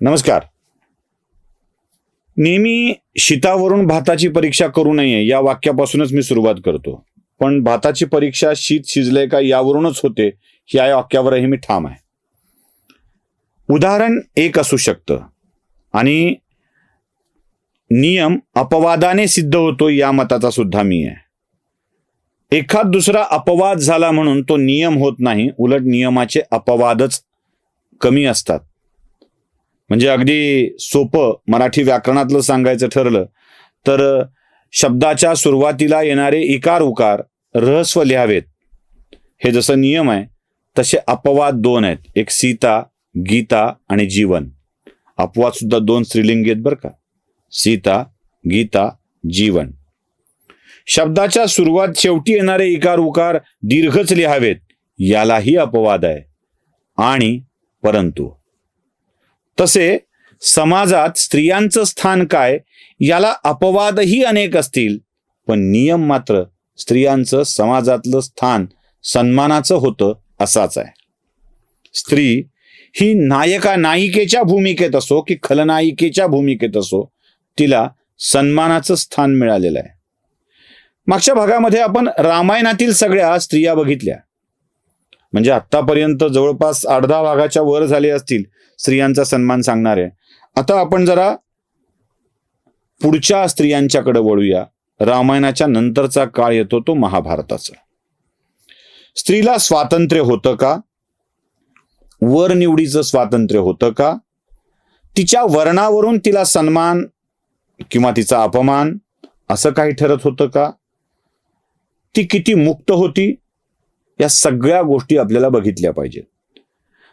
नमस्कार. नेहमी शीतावरून भाताची परीक्षा करू नये या वाक्यापासूनच मी सुरुवात करतो. पण भाताची परीक्षा शीत शिजलंय का यावरूनच होते या वाक्यावरही मी ठाम आहे. उदाहरण एक असू शकतं आणि नियम अपवादाने सिद्ध होतो या मताचा सुद्धा मी आहे. एखाद दुसरा अपवाद झाला म्हणून तो नियम होत नाही उलट नियमाचे अपवादच कमी असतात. म्हणजे अगदी सोपं मराठी व्याकरणातलं सांगायचं ठरलं तर शब्दाच्या सुरुवातीला येणारे इकार उकार रहस्व लिहावेत. हे जसं नियम आहे तसे अपवाद दोन आहेत. एक सीता गीता आणि जीवन. अपवाद सुद्धा दोन स्त्रीलिंगी आहेत बरं का. सीता गीता जीवन. शब्दाच्या सुरुवात शेवटी येणारे इकार उकार दीर्घच लिहावेत. यालाही अपवाद आहे. आणि परंतु तसे समाजात स्त्रियांचं स्थान काय याला अपवादही अनेक असतील पण नियम मात्र स्त्रियांचं समाजातलं स्थान सन्मानाचं होतं असाच आहे. स्त्री ही नायका नायिकेच्या भूमिकेत असो की खलनायिकेच्या भूमिकेत असो तिला सन्मानाचं स्थान मिळालेलं आहे. मागच्या भागामध्ये आपण रामायणातील सगळ्या स्त्रिया बघितल्या. म्हणजे आतापर्यंत जवळपास अर्धा भागाच्या वर झाले असतील स्त्रियांचा सन्मान सांगणारे. आता आपण जरा पुढच्या स्त्रियांच्याकडे वळूया. रामायणाच्या नंतरचा काळ येतो तो महाभारताचा. स्त्रीला स्वातंत्र्य होतं का? वर निवडीचं स्वातंत्र्य होतं का? तिच्या वर्णावरून तिला सन्मान किंवा तिचा अपमान असं काही ठरत होतं का? ती किती मुक्त होती? या सगळ्या गोष्टी आपल्याला बघितल्या पाहिजेत.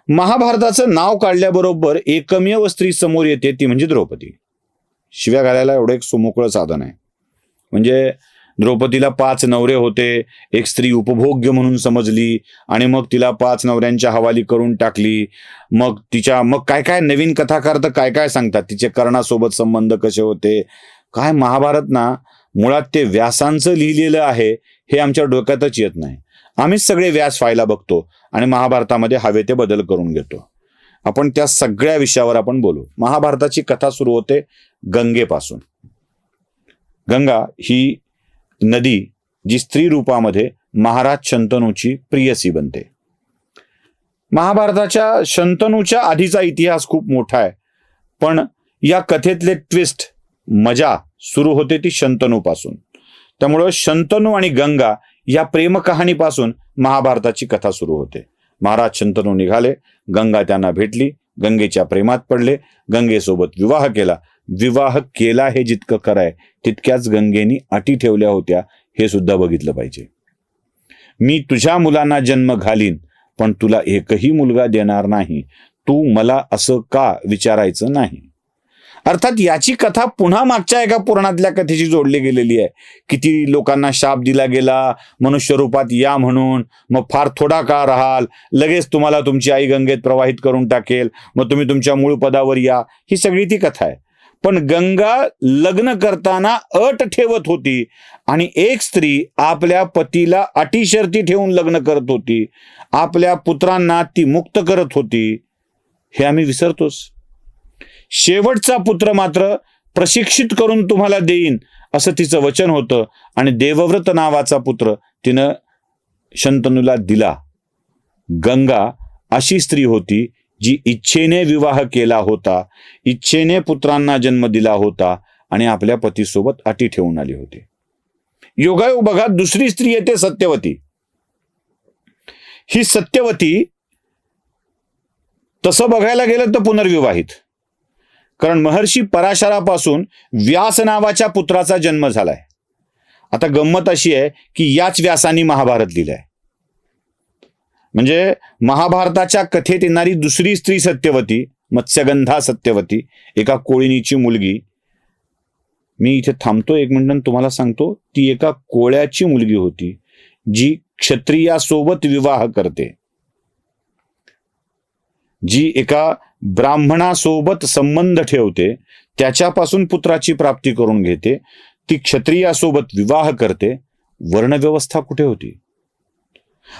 महाभारताचं नाव काढल्याबरोबर एकमेव स्त्री समोर येते ती म्हणजे द्रौपदी. शिव्या घालायला एवढं एक सुमोकळं साधन आहे. म्हणजे द्रौपदीला पाच नवरे होते एक स्त्री उपभोग्य म्हणून समजली आणि मग तिला पाच नवऱ्यांच्या हवाली करून टाकली. मग तिच्या मग काय काय नवीन कथाकार तर काय काय सांगतात? तिचे कर्णासोबत संबंध कसे होते? काय महाभारत ना मुळात ते व्यासांचं लिहिलेलं आहे हे आमच्या डोक्यातच येत नाही. आम्हीच सगळे व्यास व्हायला बघतो आणि महाभारतामध्ये हवे ते बदल करून घेतो. आपण त्या सगळ्या विषयावर आपण बोलू. महाभारताची कथा सुरू होते गंगेपासून. गंगा ही नदी जी स्त्री रूपामध्ये महाराज शंतनूची प्रियसी बनते. महाभारताच्या शंतनूच्या आधीचा इतिहास खूप मोठा आहे. पण या कथेतले ट्विस्ट मजा सुरू होते ती शंतनूपासून. त्यामुळं शंतनू आणि गंगा या प्रेमकहाणीपासून महाभारताची कथा सुरू होते. महाराज शंतनू निघाले गंगा त्यांना भेटली गंगेच्या प्रेमात पडले गंगेसोबत विवाह केला. विवाह केला हे जितकं खरंय तितक्याच गंगेनी अटी ठेवल्या होत्या हे सुद्धा बघितलं पाहिजे. मी तुझ्या मुलांना जन्म घालीन पण तुला एकही मुलगा देणार नाही. तू मला असं का विचारायचं नाही? अर्थात याची कथा पुन्हा मागच्या एका पुराणातल्या कथेशी जोडली गेलेली आहे. किती लोकांना शाप दिला गेला मनुष्य रूपात या म्हणून मग फार थोडा काळ राहाल लगेच तुम्हाला तुमची आई गंगेत प्रवाहित करून टाकेल मग तुम्ही तुमच्या मूळ पदावर या ही सगळी ती कथा आहे. पण गंगा लग्न करताना अट ठेवत होती आणि एक स्त्री आपल्या पतीला अटीशर्ती ठेवून लग्न करत होती. आपल्या पुत्रांना ती मुक्त करत होती. हे आम्ही विसरतोच. शेवटचा पुत्र मात्र प्रशिक्षित करून तुम्हाला देईन असं तिचं वचन होतं. आणि देवव्रत नावाचा पुत्र तिनं शंतनूला दिला. गंगा अशी स्त्री होती जी इच्छेने विवाह केला होता इच्छेने पुत्रांना जन्म दिला होता आणि आपल्या पतीसोबत अटी ठेवून आली होती. योगायोग बघा दुसरी स्त्री येते सत्यवती. ही सत्यवती तसं बघायला गेलं तर पुनर्विवाहित. कारण महर्षी पराशरापासून व्यास नावाच्या पुत्राचा जन्म झालाय. आता गंमत अशी आहे की याच व्यासानी महाभारत लिहिलंय. म्हणजे महाभारताच्या कथेत येणारी दुसरी स्त्री सत्यवती मत्स्यगंधा सत्यवती एका कोळीनीची मुलगी. मी इथे थांबतो एक मिनिट तुम्हाला सांगतो ती एका कोळ्याची मुलगी होती जी क्षत्रियासोबत विवाह करते. जी एका ब्राह्मणासोबत संबंध ठेवते त्याच्यापासून पुत्राची प्राप्ती करून घेते ती क्षत्रियासोबत विवाह करते वर्णव्यवस्था कुठे होती?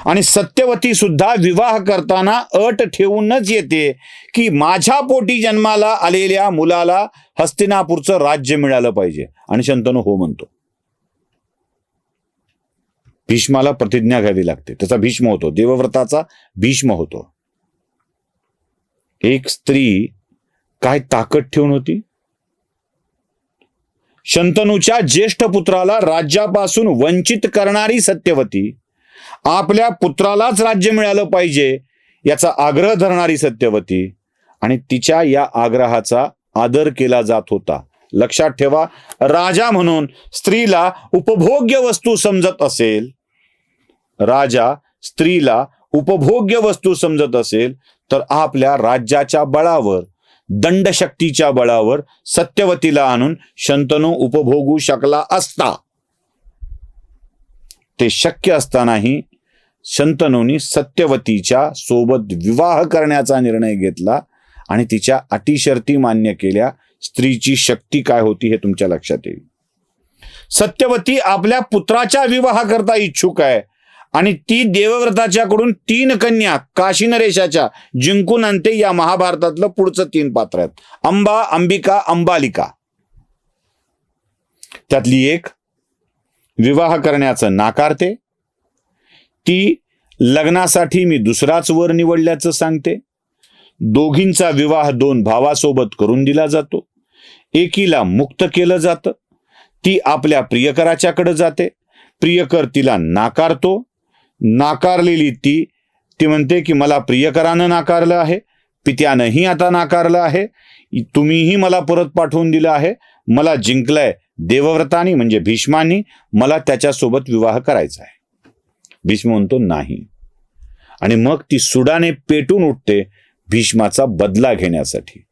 आणि सत्यवती सुद्धा विवाह करताना अट ठेवूनच येते की माझ्या पोटी जन्माला आलेल्या मुलाला हस्तिनापूरचं राज्य मिळालं पाहिजे. आणि शंतनू हो म्हणतो. भीष्माला प्रतिज्ञा घ्यावी लागते. त्याचा भीष्म होतो. देवव्रताचा भीष्म होतो. एक स्त्री काय ताकद ठेवून होती? शंतनूच्या ज्येष्ठ पुत्राला राज्यापासून वंचित करणारी सत्यवती आपल्या पुत्रालाच राज्य मिळालं पाहिजे याचा आग्रह धरणारी सत्यवती आणि तिच्या या आग्रहाचा आदर केला जात होता. लक्षात ठेवा राजा म्हणून स्त्रीला उपभोग्य वस्तू समजत असेल राजा स्त्रीला उपभोग्य वस्तू समजत असेल तर आपल्या राज्याच्या बळावर दंडशक्तीच्या बळावर सत्यवतीला आणून शंतनू उपभोगू शकला असता. ते शक्य असतानाही शंतनूनी सत्यवतीच्या सोबत विवाह करण्याचा निर्णय घेतला आणि तिच्या अटीशर्ती मान्य केल्या स्त्रीची शक्ती काय होती हे तुमच्या लक्षात येईल. सत्यवती आपल्या पुत्राच्या विवाहाकरता इच्छुक आहे. आणि ती देवव्रताच्याकडून तीन कन्या काशी नरेशाच्या जिंकून आणते या महाभारतातलं पुढचं तीन पात्र आहेत. अंबा अंबिका अंबालिका. त्यातली एक विवाह करण्याचं नाकारते. ती लग्नासाठी मी दुसराच वर निवडल्याचं सांगते. दोघींचा विवाह दोन भावासोबत करून दिला जातो. एकीला मुक्त केलं जातं. ती आपल्या प्रियकराच्याकडे जाते. प्रियकर तिला नाकारतो. नाकारलेली ती ती म्हणते की मला प्रियकरानं नाकारलं आहे पित्यानंही आता नाकारलं आहे तुम्हीही मला परत पाठवून दिलं आहे मला जिंकलंय देवव्रतानी म्हणजे भीष्मानी मला त्याच्यासोबत विवाह करायचा आहे. भीष्म म्हणतो नाही. आणि मग ती सुडाने पेटून उठते भीष्माचा बदला घेण्यासाठी.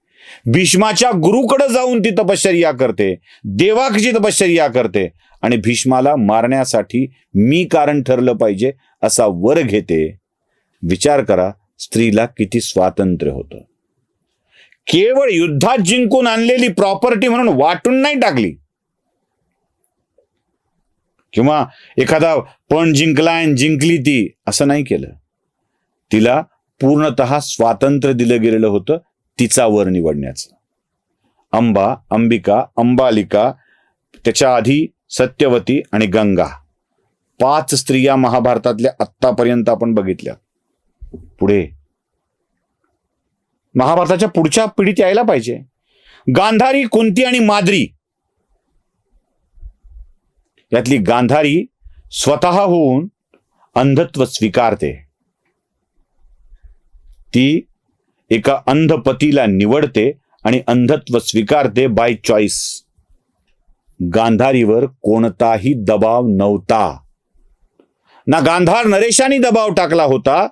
भीष्माच्या गुरुकडे जाऊन ती तपश्चर्या करते देवाची तपश्चर्या करते आणि भीष्माला मारण्यासाठी मी कारण ठरलं पाहिजे असा वर घेते. विचार करा स्त्रीला किती स्वातंत्र्य होतं. केवळ युद्धात जिंकून आणलेली प्रॉपर्टी म्हणून वाटून नाही टाकली. किंवा एखादा पण जिंकलाय आणि जिंकली ती असं नाही केलं. तिला पूर्णत स्वातंत्र्य दिलं गेलेलं होतं. तिचा वर निवडण्याचं. अंबा अंबिका अंबालिका त्याच्या आधी सत्यवती आणि गंगा. पाच स्त्रिया महाभारतातल्या आत्तापर्यंत आपण बघितल्या. पुढे. महाभारताच्या पुढच्या पिढीत यायला पाहिजे. गांधारी कुंती आणि माद्री. यातली गांधारी स्वतः होऊन अंधत्व स्वीकारते. ती एका अंध पतीला निवडते आणि अंधत्व स्वीकारते बाय चॉईस गांधारीवर कोणताही दबाव नव्हता. ना गांधार नरेशाने दबाव टाकला होता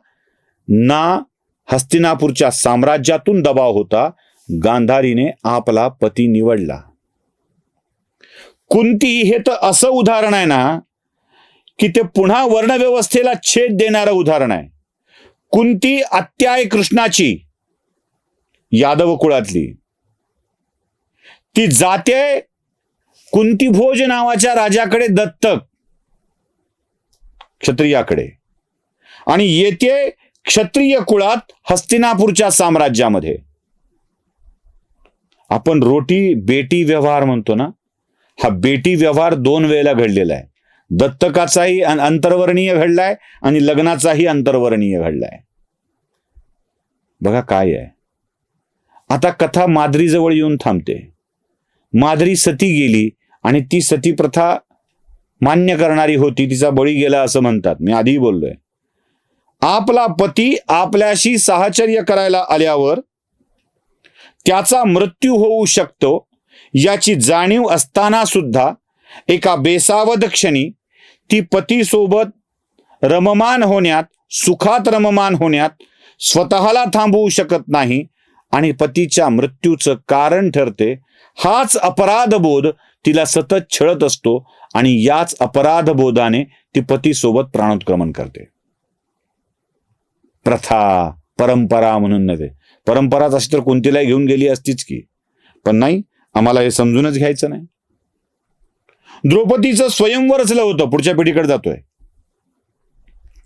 ना हस्तिनापूरच्या साम्राज्यातून दबाव होता गांधारीने आपला पती निवडला. कुंती हे तर असं उदाहरण आहे ना की ते पुन्हा वर्णव्यवस्थेला छेद देणारं उदाहरण आहे. कुंती आत्याय कृष्णाची यादव कुळातली ती जाते कुंतीभोज नावाच्या राजाकडे दत्तक. क्षत्रियाकडे. आणि येते क्षत्रिय कुळात हस्तिनापूरच्या साम्राज्यामध्ये. आपण रोटी बेटी व्यवहार म्हणतो ना? हा बेटी व्यवहार दोन वेळेला घडलेला आहे. दत्तकाचाही अंतर्वर्णीय घडलाय आणि लग्नाचाही अंतर्वर्णीय घडलाय. बघा काय आहे. आता कथा माद्रीजवळ येऊन थांबते. माद्री सती गेली आणि ती सती प्रथा मान्य करणारी होती. तिचा बळी गेला असं म्हणतात. मी आधी बोललोय. आपला पती आपल्याशी साहचर्य करायला आल्यावर त्याचा मृत्यू होऊ शकतो याची जाणीव असताना सुद्धा एका बेसावध क्षणी ती पतीसोबत रममान होण्यात सुखात रममान होण्यात स्वतःला थांबवू शकत नाही. आणि पतीच्या मृत्यूचं कारण ठरते हाच अपराधबोध तिला सतत छळत असतो आणि याच अपराधबोधाने ती पतीसोबत प्राणोत्क्रमण करते. प्रथा परंपरा म्हणून नव्हे. परंपराच अशी तर कोणतीलाही घेऊन गेली असतीच की. पण नाही आम्हाला हे समजूनच घ्यायचं नाही. द्रौपदीचं स्वयंवर रचलं होतं पुढच्या पिढीकडे जातोय.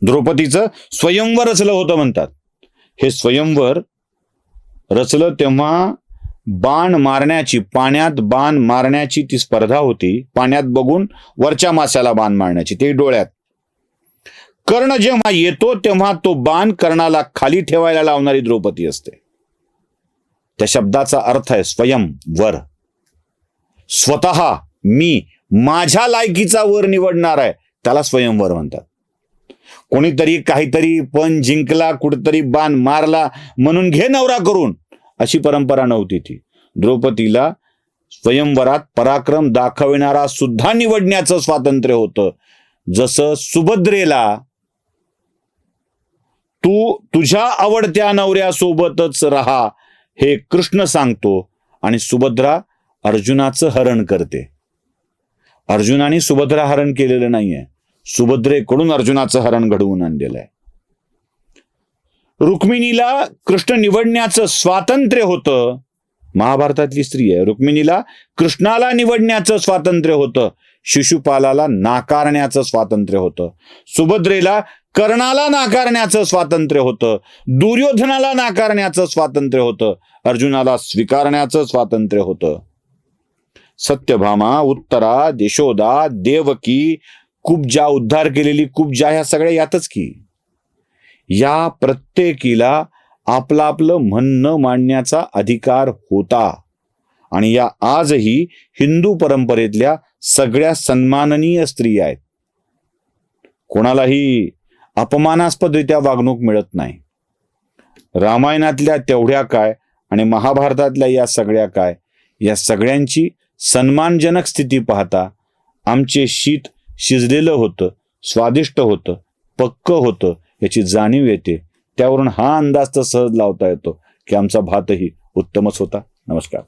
द्रौपदीचं स्वयंवर रचलं होतं म्हणतात. हे स्वयंवर रचलं तेव्हा बाण मारण्याची पाण्यात बाण मारण्याची ती स्पर्धा होती. पाण्यात बघून वरच्या माशाला बाण मारण्याची ते डोळ्यात. कर्ण जेव्हा येतो तेव्हा तो बाण कर्णाला खाली ठेवायला लावणारी द्रौपदी असते. त्या शब्दाचा अर्थ आहे स्वयं वर. स्वतः मी माझ्या लायकीचा वर निवडणार आहे. त्याला स्वयंवर म्हणतात. कोणीतरी काहीतरी पण जिंकला कुठेतरी बाण मारला म्हणून घे नवरा करून अशी परंपरा नव्हती ती. द्रौपदीला स्वयंवरात पराक्रम दाखविणारा सुद्धा निवडण्याचं स्वातंत्र्य होतं. जसं सुभद्रेला तू तुझ्या आवडत्या नवऱ्यासोबतच राहा हे कृष्ण सांगतो आणि सुभद्रा अर्जुनाचं हरण करते. अर्जुनाने सुभद्रा हरण केलेलं नाहीये. सुभद्रेकडून अर्जुनाचं हरण घडवून आणलेलं आहे. रुक्मिणीला कृष्ण निवडण्याचं स्वातंत्र्य होतं. महाभारतातली स्त्री आहे. रुक्मिणीला कृष्णाला निवडण्याचं स्वातंत्र्य होतं. शिशुपालाला नाकारण्याचं स्वातंत्र्य होतं. सुभद्रेला कर्णाला नाकारण्याचं स्वातंत्र्य होतं. दुर्योधनाला नाकारण्याचं स्वातंत्र्य होतं. अर्जुनाला स्वीकारण्याचं स्वातंत्र्य होतं. सत्यभामा उत्तरा यशोदा देवकी कुब्जा उद्धार केलेली कुब्जा ह्या सगळ्या यातच की. या प्रत्येकीला आपलं आपलं म्हणणं मांडण्याचा अधिकार होता. आणि या आजही हिंदू परंपरेतल्या सगळ्या सन्माननीय स्त्री आहेत. कोणालाही अपमानास्पदरित्या वागणूक मिळत नाही. रामायणातल्या तेवढ्या काय आणि महाभारतातल्या या सगळ्या काय या सगळ्यांची सन्मानजनक स्थिती पाहता आमचे शीत शिजलेलं होतं स्वादिष्ट होतं पक्क होतं याची जाणीव येते. त्यावरून हा अंदाज तर सहज लावता येतो की आमचा भातही उत्तमच होता. नमस्कार.